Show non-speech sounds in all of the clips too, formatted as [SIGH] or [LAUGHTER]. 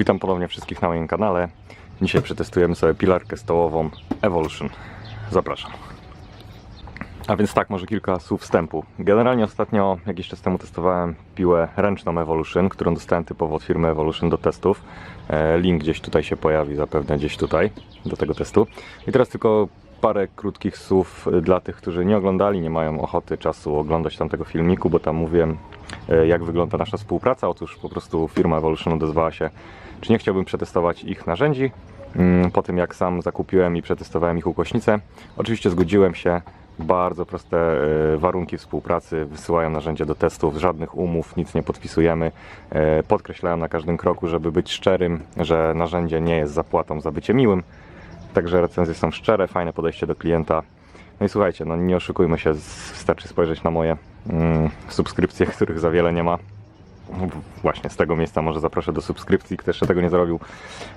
Witam ponownie wszystkich na moim kanale. Dzisiaj przetestujemy sobie pilarkę stołową Evolution. Zapraszam. A więc tak, może kilka słów wstępu. Generalnie ostatnio, jakiś czas temu testowałem piłę ręczną Evolution, którą dostałem typowo od firmy Evolution do testów. E, Link gdzieś tutaj się pojawi, zapewne gdzieś tutaj, do tego testu. I teraz tylko parę krótkich słów dla tych, którzy nie oglądali, nie mają ochoty, czasu oglądać tamtego filmiku, bo tam mówiłem, jak wygląda nasza współpraca. Otóż po prostu firma Evolution odezwała się, czy nie chciałbym przetestować ich narzędzi. Mm, Po tym jak sam zakupiłem i przetestowałem ich ukośnicę, oczywiście zgodziłem się. Bardzo proste e, warunki współpracy, wysyłają narzędzia do testów, żadnych umów, nic nie podpisujemy. E, Podkreślają na każdym kroku, żeby być szczerym, że narzędzie nie jest zapłatą za bycie miłym. Także recenzje są szczere, fajne podejście do klienta. No i słuchajcie, no nie oszukujmy się, wystarczy spojrzeć na moje mm, subskrypcje, [LAUGHS] których za wiele nie ma. Właśnie z tego miejsca może zaproszę do subskrypcji, kto jeszcze tego nie zrobił,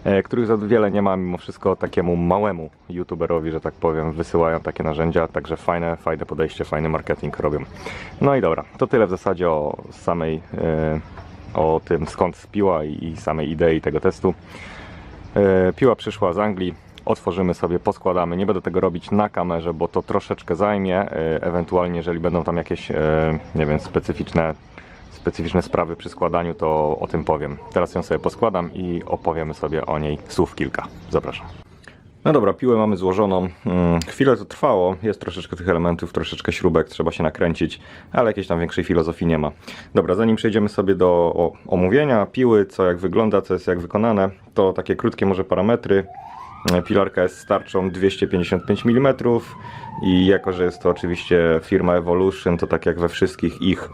e, których za wiele nie ma, mimo wszystko takiemu małemu youtuberowi, że tak powiem, wysyłają takie narzędzia, także fajne, fajne podejście, fajny marketing robią. No i dobra, to tyle w zasadzie o samej, e, o tym skąd piła i, samej idei tego testu. E, Piła przyszła z Anglii. Otworzymy sobie, poskładamy. Nie będę tego robić na kamerze, bo to troszeczkę zajmie. Ewentualnie, jeżeli będą tam jakieś, nie wiem, specyficzne, specyficzne sprawy przy składaniu, to o tym powiem. Teraz ją sobie poskładam i opowiemy sobie o niej słów kilka. Zapraszam. No dobra, piłę mamy złożoną. Mm, Chwilę to trwało, jest troszeczkę tych elementów, troszeczkę śrubek, trzeba się nakręcić, ale jakiejś tam większej filozofii nie ma. Dobra, zanim przejdziemy sobie do omówienia piły, co jak wygląda, co jest jak wykonane, to takie krótkie może parametry. E, Pilarka jest starczą 255 mm i jako, że jest to oczywiście firma Evolution, to tak jak we wszystkich ich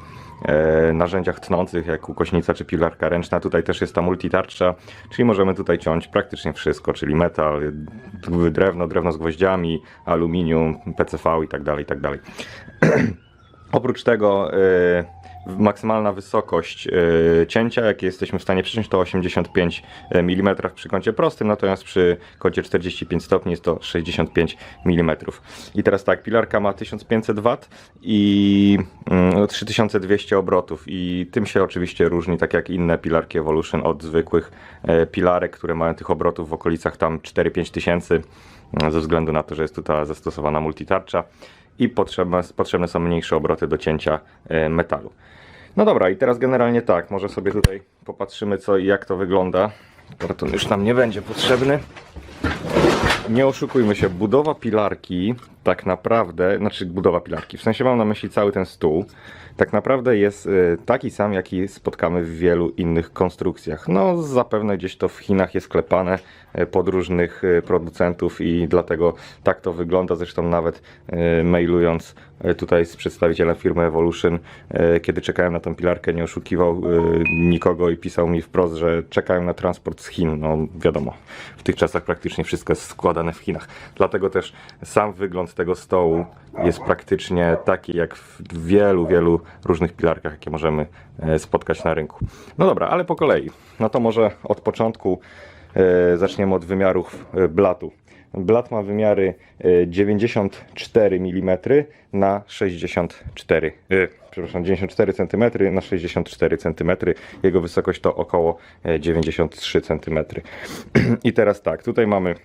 narzędziach tnących, jak ukośnica czy pilarka ręczna. Tutaj też jest ta multitarcza, czyli możemy tutaj ciąć praktycznie wszystko, czyli metal, drewno, drewno z gwoździami, aluminium, PCV i tak dalej, i tak dalej. [CLEARS THROAT] Oprócz tego e, maksymalna wysokość e, cięcia, jakie jesteśmy w stanie przyciąć, to 85 mm przy kącie prostym, natomiast przy kącie 45 stopni jest to 65 mm. I teraz tak, pilarka ma 1500 W i mm, 3200 obrotów i tym się oczywiście różni, tak jak inne pilarki Evolution od zwykłych e, pilarek, które mają tych obrotów w okolicach tam 4-5 tysięcy, e, ze względu na to, że jest tu ta zastosowana multitarcza i potrzebne, potrzebne są mniejsze obroty do cięcia e, metalu. No dobra, i teraz generalnie tak, może sobie tutaj popatrzymy co i jak to wygląda. Karton już nam nie będzie potrzebny. Nie oszukujmy się, budowa pilarki tak naprawdę, znaczy budowa pilarki, w sensie mam na myśli cały ten stół, tak naprawdę jest y, taki sam, jaki spotkamy w wielu innych konstrukcjach. No zapewne gdzieś to w Chinach jest klepane y, pod różnych y, producentów i dlatego tak to wygląda. Zresztą nawet mailując tutaj z przedstawicielem firmy Evolution, kiedy czekałem na tą pilarkę, nie oszukiwał nikogo i pisał mi wprost, że czekają na transport z Chin. No wiadomo, w tych czasach praktycznie wszystko jest składane w Chinach. Dlatego też sam wygląd tego stołu jest praktycznie taki jak w wielu, wielu różnych pilarkach, jakie możemy e, spotkać na rynku. No dobra, ale po kolei. No to może od początku e, zaczniemy od wymiarów e, blatu. Blat ma wymiary e, 94 mm na 64 e, przepraszam, 94 cm na 64 cm. Jego wysokość to około e, 93 cm. [CLEARS THROAT] I teraz tak, tutaj mamy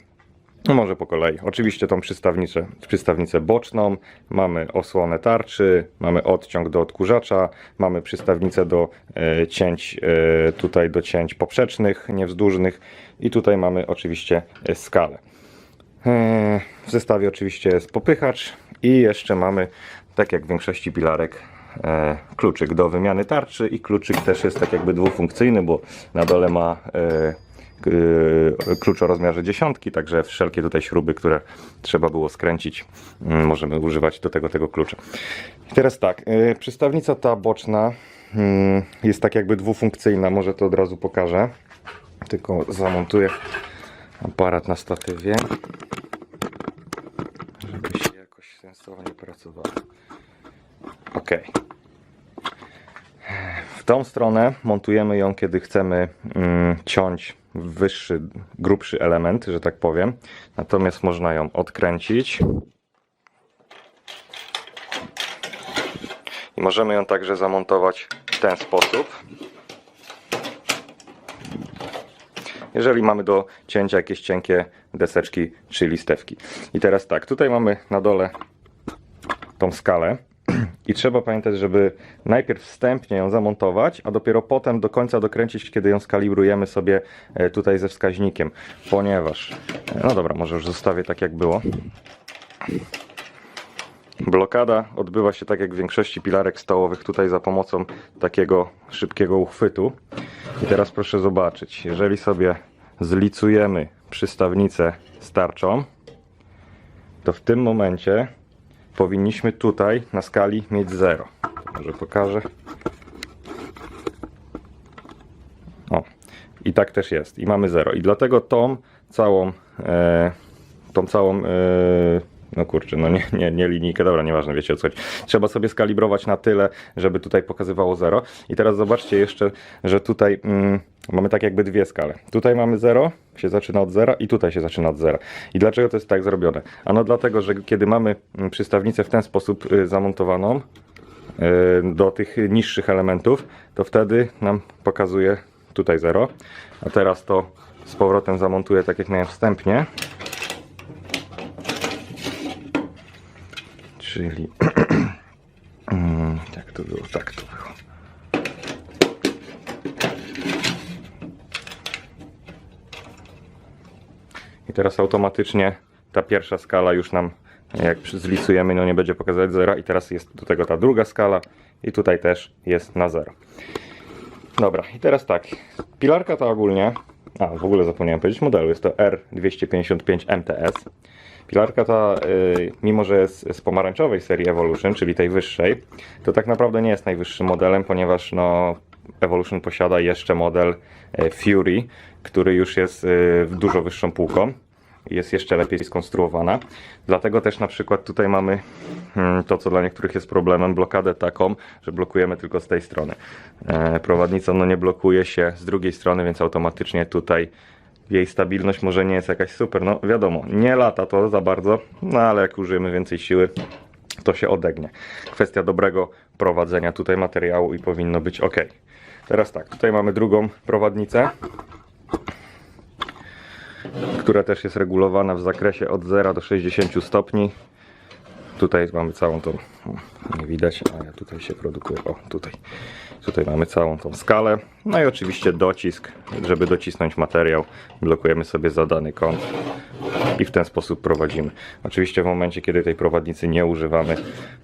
no może po kolei. Oczywiście tą przystawnicę, przystawnicę boczną, mamy osłonę tarczy, mamy odciąg do odkurzacza, mamy przystawnicę do e, cięć, e, tutaj do cięć poprzecznych, niewzdłużnych i tutaj mamy oczywiście e, skalę. E, w zestawie oczywiście jest popychacz i jeszcze mamy, tak jak w większości pilarek, e, kluczyk do wymiany tarczy i kluczyk też jest tak jakby dwufunkcyjny, bo na dole ma e, klucz o rozmiarze dziesiątki, także wszelkie tutaj śruby, które trzeba było skręcić, mm, możemy używać do tego tego klucza. I teraz tak, e, przystawnica ta boczna mm, jest tak jakby dwufunkcyjna, może to od razu pokażę, tylko zamontuję aparat na statywie, żeby się jakoś sensownie pracowało. Ok. W tą stronę montujemy ją, kiedy chcemy mm, ciąć wyższy, grubszy element, że tak powiem. Natomiast można ją odkręcić. I możemy ją także zamontować w ten sposób. jeżeli mamy do cięcia jakieś cienkie deseczki czy listewki. I teraz tak, tutaj mamy na dole tą skalę. I trzeba pamiętać, żeby najpierw wstępnie ją zamontować, a dopiero potem do końca dokręcić, kiedy ją skalibrujemy sobie e, tutaj ze wskaźnikiem. Ponieważ, e, no dobra, może już zostawię tak jak było. Blokada odbywa się tak jak w większości pilarek stołowych tutaj za pomocą takiego szybkiego uchwytu. I teraz proszę zobaczyć, jeżeli sobie zlicujemy przystawnicę z tarczą, to w tym momencie powinniśmy tutaj na skali mieć 0. Może pokażę. O, i tak też jest. I mamy 0. I dlatego tą całą, e, tą całą, e, no kurczę, no nie, nie, nie linijkę, dobra, nieważne, wiecie o co chodzi. Trzeba sobie skalibrować na tyle, żeby tutaj pokazywało 0. I teraz zobaczcie jeszcze, że tutaj mm, mamy tak jakby dwie skale. Tutaj mamy 0, się zaczyna od 0 i tutaj się zaczyna od 0. I dlaczego to jest tak zrobione? Ano dlatego, że kiedy mamy mm, przystawnicę w ten sposób y, zamontowaną, y, do tych niższych elementów, to wtedy nam pokazuje tutaj 0. A teraz to z powrotem zamontuję tak jak miałem wstępnie. Czyli [CLEARS THROAT] jak to było? Tak to było. I teraz automatycznie ta pierwsza skala już nam, jak zlisujemy, no nie będzie pokazywać zera. I teraz jest do tego ta druga skala i tutaj też jest na zero. Dobra, i teraz tak. Pilarka ta ogólnie, a w ogóle zapomniałem powiedzieć modelu, jest to R255 MTS. Pilarka ta, y, mimo że jest z pomarańczowej serii Evolution, czyli tej wyższej, to tak naprawdę nie jest najwyższym modelem, ponieważ no, Evolution posiada jeszcze model e, Fury, który już jest y, dużo wyższą półką. Jest jeszcze lepiej skonstruowana. Dlatego też na przykład tutaj mamy mm, to, co dla niektórych jest problemem, blokadę taką, że blokujemy tylko z tej strony. E, Prowadnica no, nie blokuje się z drugiej strony, więc automatycznie tutaj jej stabilność może nie jest jakaś super. No wiadomo, nie lata to za bardzo, no ale jak użyjemy więcej siły, to się odegnie. Kwestia dobrego prowadzenia tutaj materiału i powinno być ok. Teraz tak, tutaj mamy drugą prowadnicę, która też jest regulowana w zakresie od 0 do 60 stopni. Tutaj mamy całą tą, nie widać, a ja tutaj się produkuję, o tutaj. Tutaj mamy całą tą skalę. No i oczywiście docisk, żeby docisnąć materiał, blokujemy sobie zadany kąt i w ten sposób prowadzimy. Oczywiście w momencie, kiedy tej prowadnicy nie używamy,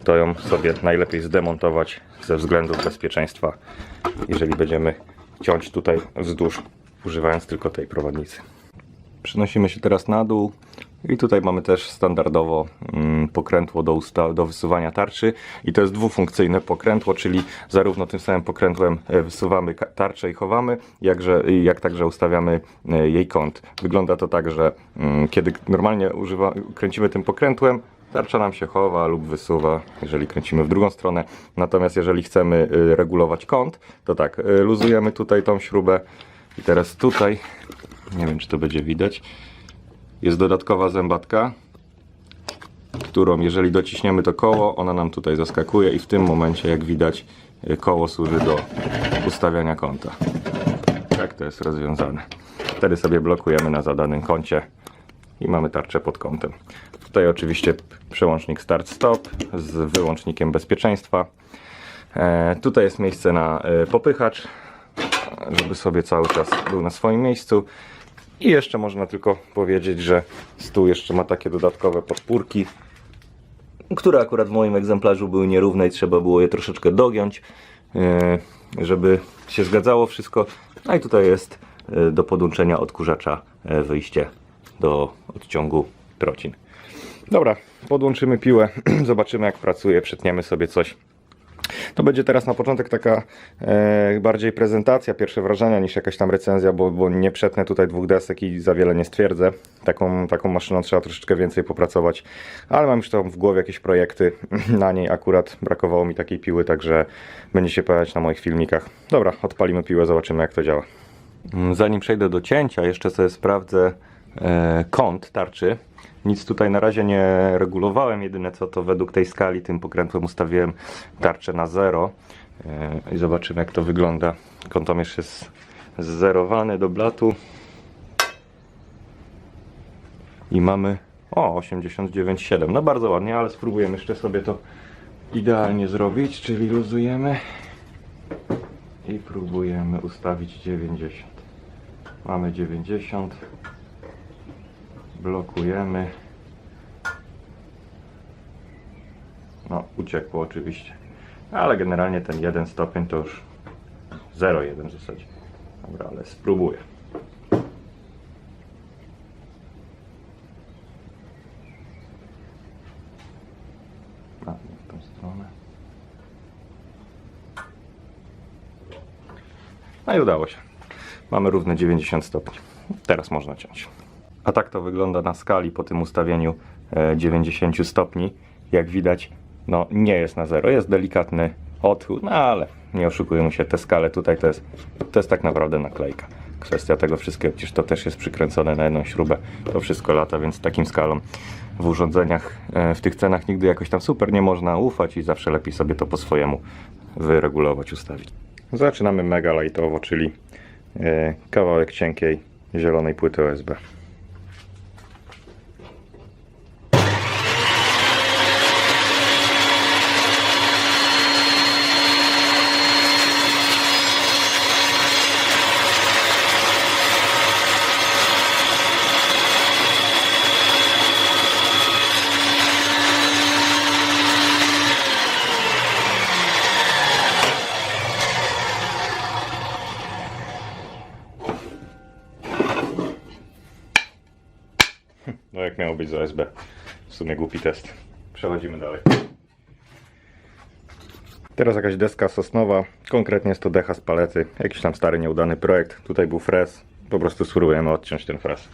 to ją sobie najlepiej zdemontować ze względów bezpieczeństwa, jeżeli będziemy ciąć tutaj wzdłuż, używając tylko tej prowadnicy. Przenosimy się teraz na dół i tutaj mamy też standardowo mm, pokrętło do, do wysuwania tarczy i to jest dwufunkcyjne pokrętło, czyli zarówno tym samym pokrętłem e, wysuwamy tarczę i chowamy, jakże, jak także ustawiamy e, jej kąt. Wygląda to tak, że mm, kiedy normalnie używa, kręcimy tym pokrętłem, tarcza nam się chowa lub wysuwa, jeżeli kręcimy w drugą stronę. Natomiast jeżeli chcemy y, regulować kąt, to tak, luzujemy tutaj tą śrubę i teraz tutaj, nie wiem czy to będzie widać, jest dodatkowa zębatka, którą jeżeli dociśniemy to koło, ona nam tutaj zaskakuje i w tym momencie, jak widać, y, koło służy do ustawiania kąta. Tak to jest rozwiązane. Wtedy sobie blokujemy na zadanym kącie i mamy tarczę pod kątem. Tutaj oczywiście przełącznik start-stop z wyłącznikiem bezpieczeństwa. E, tutaj jest miejsce na e, popychacz, żeby sobie cały czas był na swoim miejscu. I jeszcze można tylko powiedzieć, że stół jeszcze ma takie dodatkowe podpórki, które akurat w moim egzemplarzu były nierówne i trzeba było je troszeczkę dogiąć, e, żeby się zgadzało wszystko. No i tutaj jest e, do podłączenia odkurzacza e, wyjście do odciągu trocin. Dobra, podłączymy piłę, [CLEARS THROAT] zobaczymy jak pracuje, przetniemy sobie coś. To będzie teraz na początek taka e, bardziej prezentacja, pierwsze wrażenia niż jakaś tam recenzja, bo, bo nie przetnę tutaj dwóch desek i za wiele nie stwierdzę. Taką, taką maszyną trzeba troszeczkę więcej popracować, ale mam już tam w głowie jakieś projekty [LAUGHS] na niej. Akurat brakowało mi takiej piły, także będzie się pojawiać na moich filmikach. Dobra, odpalimy piłę, zobaczymy jak to działa. Zanim przejdę do cięcia, jeszcze sobie sprawdzę e, kąt tarczy. Nic tutaj na razie nie regulowałem, jedyne co to według tej skali tym pokrętłem ustawiłem tarczę na 0 e, i zobaczymy jak to wygląda. Kątomierz jest zerowany do blatu. i mamy o 89,7. No bardzo ładnie, ale spróbujemy jeszcze sobie to idealnie zrobić, czyli luzujemy i próbujemy ustawić 90. Mamy 90. Blokujemy. No, uciekło oczywiście. Ale generalnie ten jeden stopień to już 0,1 w zasadzie. Dobra, ale spróbuję. A, w tą stronę. No i udało się. Mamy równe 90 stopni. Teraz można ciąć. A tak to wygląda na skali po tym ustawieniu e, 90 stopni. Jak widać, no nie jest na zero, jest delikatny odchył, no ale nie oszukujmy się, te skale tutaj to jest, to jest tak naprawdę naklejka. Kwestia tego wszystkiego, przecież to też jest przykręcone na jedną śrubę, to wszystko lata, więc takim skalom w urządzeniach, e, w tych cenach nigdy jakoś tam super nie można ufać i zawsze lepiej sobie to po swojemu wyregulować, ustawić. Zaczynamy mega lightowo, czyli e, kawałek cienkiej zielonej płyty OSB. Sumie głupi test. Przechodzimy dalej. Teraz jakaś deska sosnowa. Konkretnie jest to decha z palety. Jakiś tam stary, nieudany projekt. Tutaj był frez. Po prostu spróbujemy odciąć ten frez.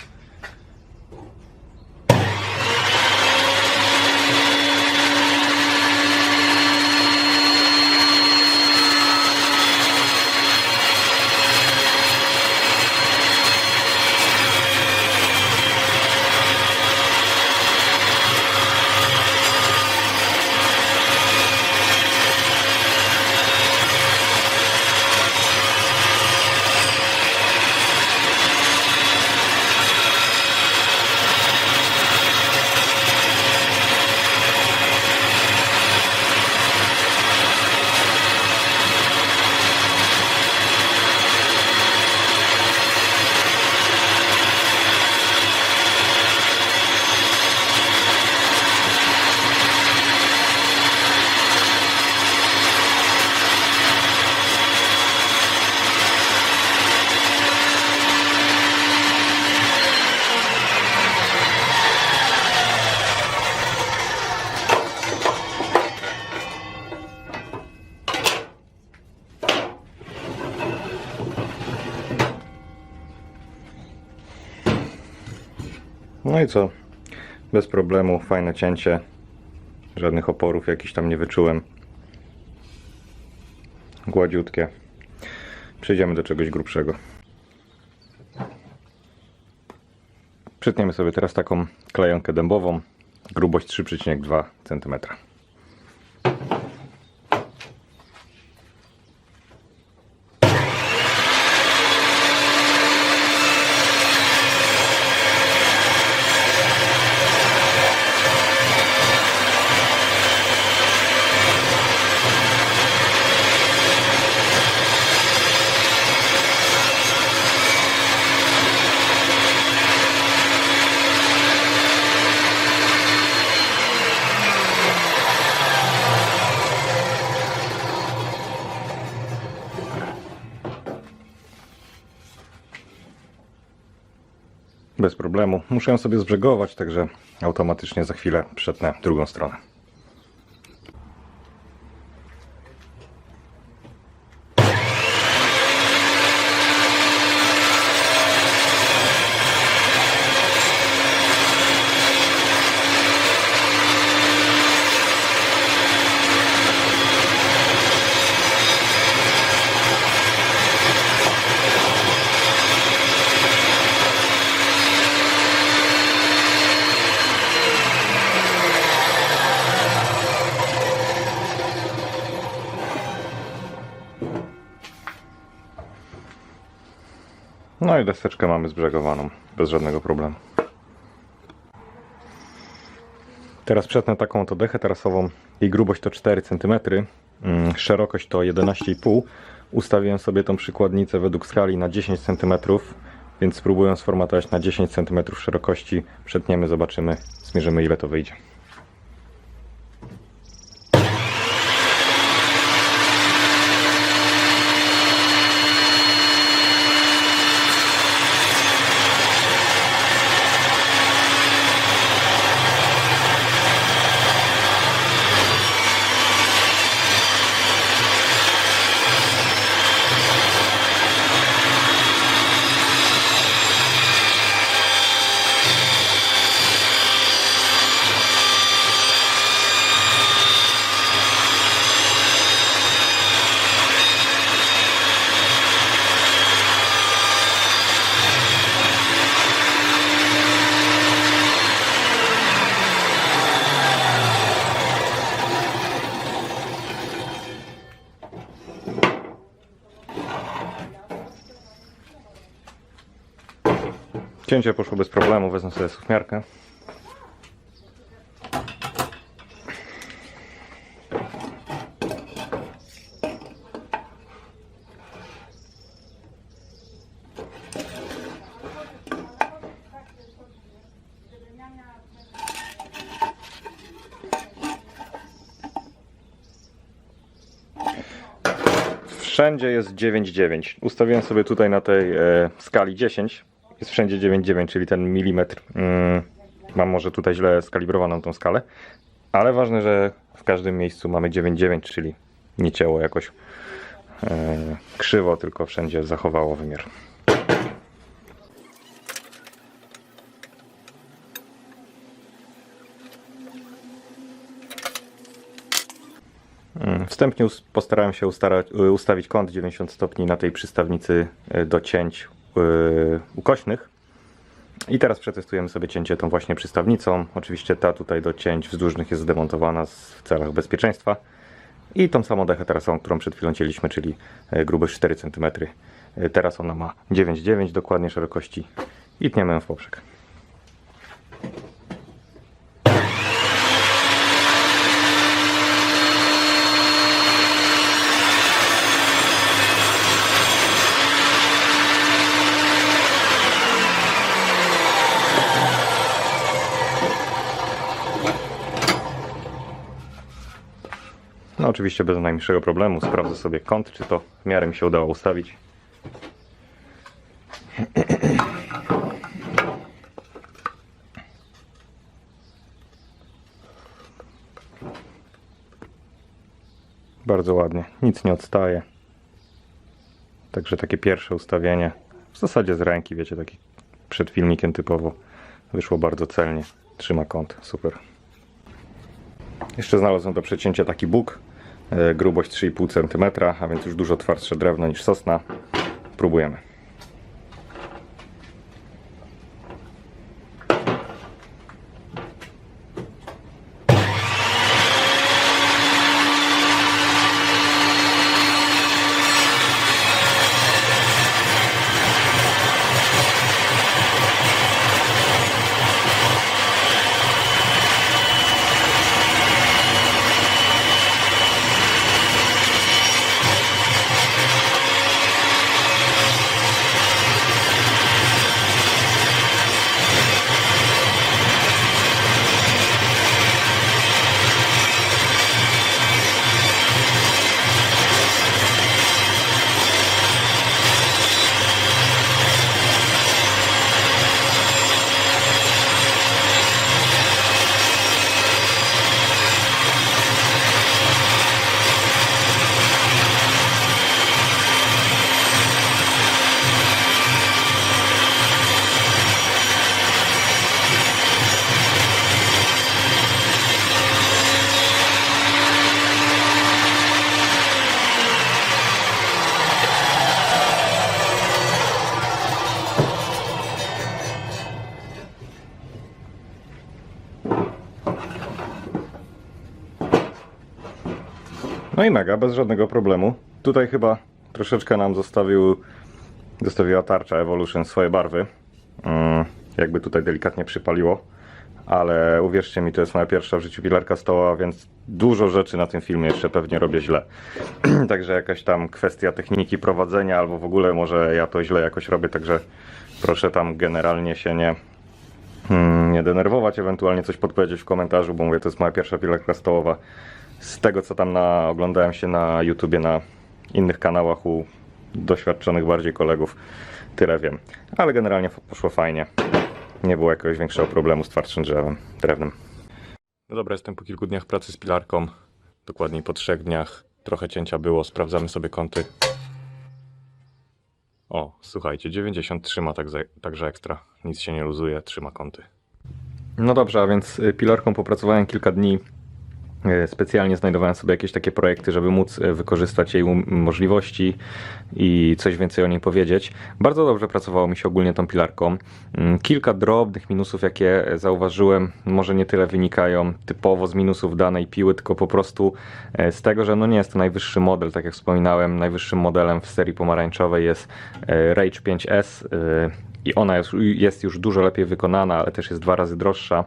I co? Bez problemu, fajne cięcie. Żadnych oporów jakichś tam nie wyczułem. Gładziutkie. Przejdziemy do czegoś grubszego. Przytniemy sobie teraz taką klejonkę dębową. Grubość 3,2 cm. Bez problemu. Muszę ją sobie zbrzegować, także automatycznie za chwilę przetnę drugą stronę. No i deseczkę mamy zbrzegowaną, bez żadnego problemu. Teraz przetnę taką oto dechę tarasową. Jej grubość to 4 cm, mm, szerokość to 11,5 Ustawiłem sobie tą przykładnicę według skali na 10 cm, więc spróbuję sformatować na 10 cm szerokości. Przetniemy, zobaczymy, zmierzymy ile to wyjdzie. Cięcie poszło bez problemu, wezmę sobie suchmiarkę. Wszędzie jest 9,9. Ustawiłem sobie tutaj na tej e, skali 10. Jest wszędzie 9,9, czyli ten milimetr. Mm, mam może tutaj źle skalibrowaną tą skalę. Ale ważne, że w każdym miejscu mamy 9,9, czyli nie cięło jakoś e, krzywo, tylko wszędzie zachowało wymiar. Mm, Wstępnie postarałem się ustawić kąt 90 stopni na tej przystawnicy y, do cięć ukośnych. I teraz przetestujemy sobie cięcie tą właśnie przystawnicą. Oczywiście ta tutaj do cięć wzdłużnych jest zdemontowana w celach bezpieczeństwa. I tą samą dechę tarasową, którą przed chwilą cięliśmy, czyli y, grubość 4 cm. Y, Teraz ona ma 9,9 dokładnie szerokości i tniemy ją w poprzek. No oczywiście bez najmniejszego problemu. Sprawdzę sobie kąt, czy to w miarę mi się udało ustawić. Bardzo ładnie. Nic nie odstaje. Także takie pierwsze ustawienie. W zasadzie z ręki, wiecie, taki przed filmikiem typowo. Wyszło bardzo celnie. Trzyma kąt. Super. Jeszcze znalazłem do przecięcia taki e, grubość 3,5 cm, a więc już dużo twardsze drewno niż sosna. Próbujemy. No i mega, bez żadnego problemu. Tutaj chyba troszeczkę nam zostawił, zostawiła tarcza Evolution swoje barwy. Mm, jakby tutaj delikatnie przypaliło. ale uwierzcie mi, to jest moja pierwsza w życiu pilarka stołowa, więc dużo rzeczy na tym filmie jeszcze pewnie robię źle. [CLEARS THROAT] także jakaś tam kwestia techniki prowadzenia, albo w ogóle może ja to źle jakoś robię, także proszę tam generalnie się nie, mm, nie denerwować, ewentualnie coś podpowiedzieć w komentarzu, bo mówię, to jest moja pierwsza pilarka stołowa. Z tego co tam na, oglądałem się na YouTubie, na innych kanałach u doświadczonych bardziej kolegów, tyle wiem. Ale generalnie poszło fajnie. Nie było jakiegoś większego problemu z twardszym drzewem, drewnem. No dobra, jestem po kilku dniach pracy z pilarką, dokładniej po trzech dniach. Trochę cięcia było, sprawdzamy sobie kąty. O, słuchajcie, 90 trzyma także, także ekstra. Nic się nie luzuje, trzyma kąty. No dobrze, a więc y, pilarką popracowałem kilka dni. Y, Specjalnie znajdowałem sobie jakieś takie projekty, żeby móc y, wykorzystać jej um- możliwości i coś więcej o niej powiedzieć. Bardzo dobrze pracowało mi się ogólnie tą pilarką. Mm, Kilka drobnych minusów, jakie zauważyłem, może nie tyle wynikają typowo z minusów danej piły, tylko po prostu e, z tego, że no nie jest to najwyższy model, tak jak wspominałem, najwyższym modelem w serii pomarańczowej jest e, Rage 5S e, i ona jest już dużo lepiej wykonana, ale też jest dwa razy droższa.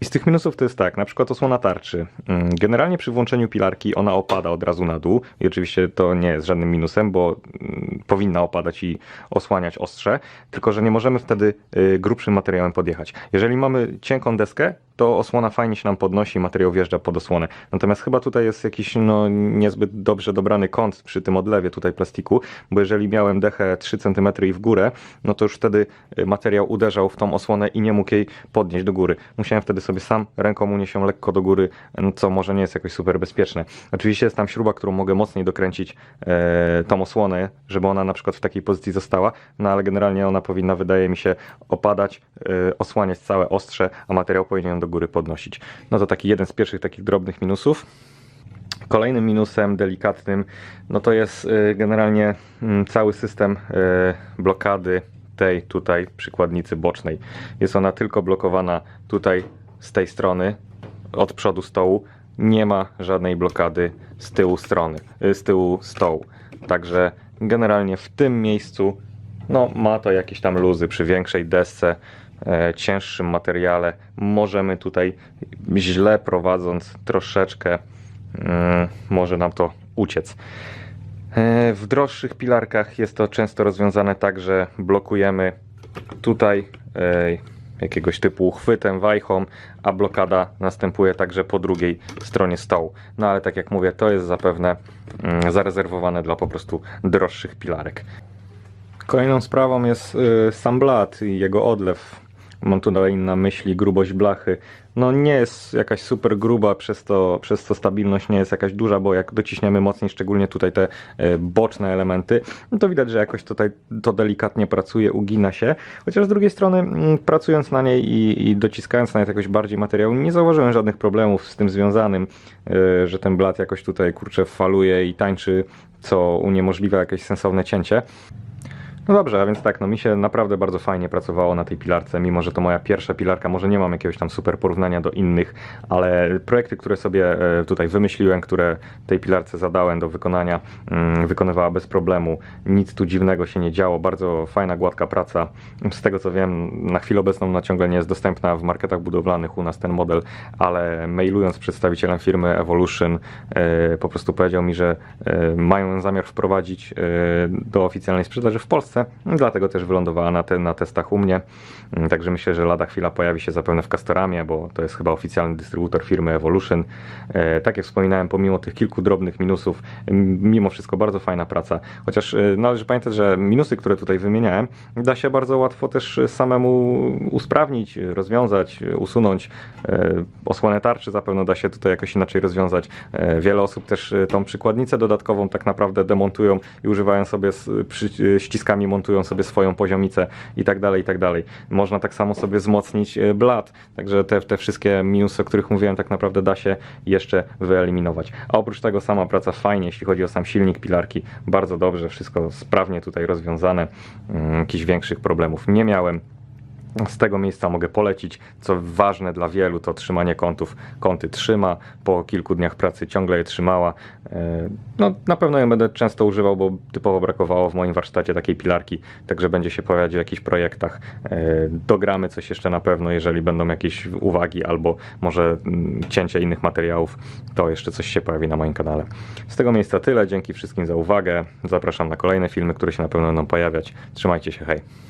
I z tych minusów to jest tak, na przykład osłona tarczy. Mm, Generalnie przy włączeniu pilarki ona opada od razu na dół i oczywiście to nie jest żadnym minusem, bo mm, powinna opadać i osłaniać ostrze, tylko że nie możemy wtedy y, grubszym materiałem podjechać. Jeżeli mamy cienką deskę, to osłona fajnie się nam podnosi, materiał wjeżdża pod osłonę. Natomiast chyba tutaj jest jakiś no, niezbyt dobrze dobrany kąt przy tym odlewie tutaj plastiku, bo jeżeli miałem dechę 3 cm i w górę, no to już wtedy y, materiał uderzał w tą osłonę i nie mógł jej podnieść do góry. Musiałem wtedy sobie sam ręką unieść ją lekko do góry, no, co może nie jest jakoś super bezpieczne. Oczywiście jest tam śruba, którą mogę mocniej dokręcić e, tą osłonę, żeby ona na przykład w takiej pozycji została, no ale generalnie ona powinna, wydaje mi się, opadać, e, osłaniać całe ostrze, a materiał powinien do góry podnosić. No to taki jeden z pierwszych takich drobnych minusów. Kolejnym minusem delikatnym, no to jest y, generalnie mm, cały system y, blokady tej tutaj przykładnicy bocznej. Jest ona tylko blokowana tutaj z tej strony, od przodu stołu. Nie ma żadnej blokady z tyłu strony, y, z tyłu stołu. Także generalnie w tym miejscu no, ma to jakieś tam luzy przy większej desce, e, cięższym materiale. Możemy tutaj źle prowadząc troszeczkę mm, może nam to uciec. E, W droższych pilarkach jest to często rozwiązane tak, że blokujemy tutaj e, jakiegoś typu uchwytem, wajchą, a blokada następuje także po drugiej stronie stołu. No ale tak jak mówię, to jest zapewne mm, zarezerwowane dla po prostu droższych pilarek. Kolejną sprawą jest y, sam blat i jego odlew. Mam tutaj na myśli grubość blachy. No nie jest jakaś super gruba, przez to, przez to stabilność nie jest jakaś duża, bo jak dociśniemy mocniej, szczególnie tutaj te y, boczne elementy, no to widać, że jakoś tutaj to delikatnie pracuje, ugina się. Chociaż z drugiej strony, mm, pracując na niej i, i dociskając na nie jakoś bardziej materiału, nie zauważyłem żadnych problemów z tym związanym, y, że ten blat jakoś tutaj kurczę faluje i tańczy, co uniemożliwia jakieś sensowne cięcie. No dobrze, a więc tak, no mi się naprawdę bardzo fajnie pracowało na tej pilarce, mimo że to moja pierwsza pilarka, może nie mam jakiegoś tam super porównania do innych, ale projekty, które sobie e, tutaj wymyśliłem, które tej pilarce zadałem do wykonania, mm, wykonywała bez problemu, nic tu dziwnego się nie działo, bardzo fajna, gładka praca. Z tego co wiem, na chwilę obecną ona ciągle nie jest dostępna w marketach budowlanych u nas ten model, ale mailując z przedstawicielem firmy Evolution, e, po prostu powiedział mi, że e, mają zamiar wprowadzić do oficjalnej sprzedaży w Polsce, dlatego też wylądowała na, te, na testach u mnie. Mm, Także myślę, że lada chwila pojawi się zapewne w Castoramie, bo to jest chyba oficjalny dystrybutor firmy Evolution. E, Tak jak wspominałem, pomimo tych kilku drobnych minusów, mimo wszystko bardzo fajna praca. Chociaż e, należy pamiętać, że minusy, które tutaj wymieniałem, da się bardzo łatwo też samemu usprawnić, rozwiązać, usunąć. E, Osłonę tarczy zapewne da się tutaj jakoś inaczej rozwiązać. Wiele osób też tą przykładnicę dodatkową tak naprawdę demontują i używają sobie z, przy, montują sobie swoją poziomicę i tak dalej, i tak dalej. Można tak samo sobie wzmocnić e, blat, także te, te wszystkie minusy, o których mówiłem, tak naprawdę da się jeszcze wyeliminować. A oprócz tego sama praca fajnie, jeśli chodzi o sam silnik pilarki, bardzo dobrze, wszystko sprawnie tutaj rozwiązane, Mm, jakichś większych problemów nie miałem. Z tego miejsca mogę polecić, co ważne dla wielu, to trzymanie kątów. Kąty trzyma, po kilku dniach pracy ciągle je trzymała. E, No, na pewno ją będę często używał, bo typowo brakowało w moim warsztacie takiej pilarki, także będzie się pojawiać w jakichś projektach. E, Dogramy coś jeszcze na pewno, jeżeli będą jakieś uwagi albo może mm, cięcie innych materiałów, to jeszcze coś się pojawi na moim kanale. Z tego miejsca tyle, dzięki wszystkim za uwagę. Zapraszam na kolejne filmy, które się na pewno będą pojawiać. Trzymajcie się, hej!